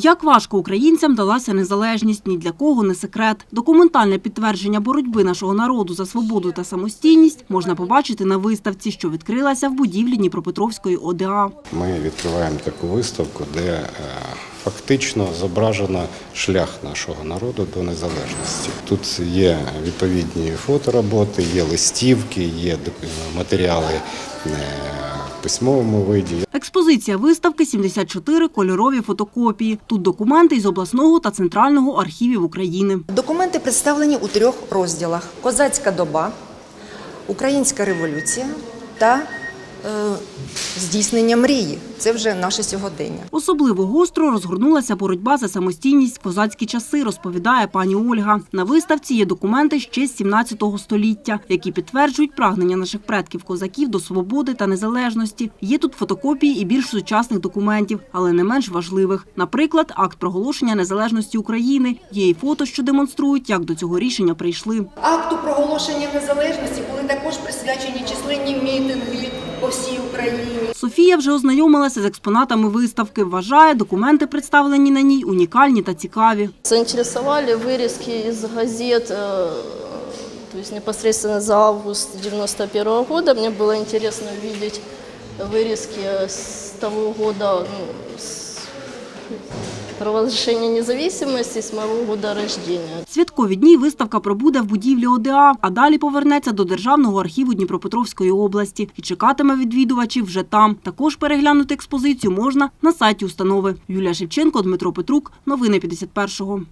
Як важко українцям далася незалежність, ні для кого не секрет. Документальне підтвердження боротьби нашого народу за свободу та самостійність можна побачити на виставці, що відкрилася в будівлі Дніпропетровської ОДА. Ми відкриваємо таку виставку, де е, фактично зображено шлях нашого народу до незалежності. Тут є відповідні фотороботи, є листівки, є матеріали е, в письмовому виді. Експозиція виставки 74 кольорові фотокопії. Тут документи із обласного та центрального архівів України. Документи представлені у трьох розділах: Козацька доба, Українська революція та здійснення мрії. Це вже наше сьогодення. Особливо гостро розгорнулася боротьба за самостійність в козацькі часи, розповідає пані Ольга. На виставці є документи ще з 17 століття, які підтверджують прагнення наших предків козаків до свободи та незалежності. Є тут фотокопії і більш сучасних документів, але не менш важливих. Наприклад, акт проголошення незалежності України. Є і фото, що демонструють, як до цього рішення прийшли. Акту проголошення незалежності були також присвячені численні мітинги по всій Україні. Софія вже ознайомилася з експонатами виставки. Вважає, документи, представлені на ній, унікальні та цікаві. Заинтересовали вырезки из газет, э, то есть непосредственно за август 91 года. Мне было интересно увидеть вырезки с того года, ну, с провозглашения независимости, с моего года рождения. Святкові дні виставка пробуде в будівлі ОДА, а далі повернеться до Державного архіву Дніпропетровської області і чекатиме відвідувачів вже там. Також переглянути експозицію можна на сайті установи. Юлія Шевченко, Дмитро Петрук. Новини 51-го.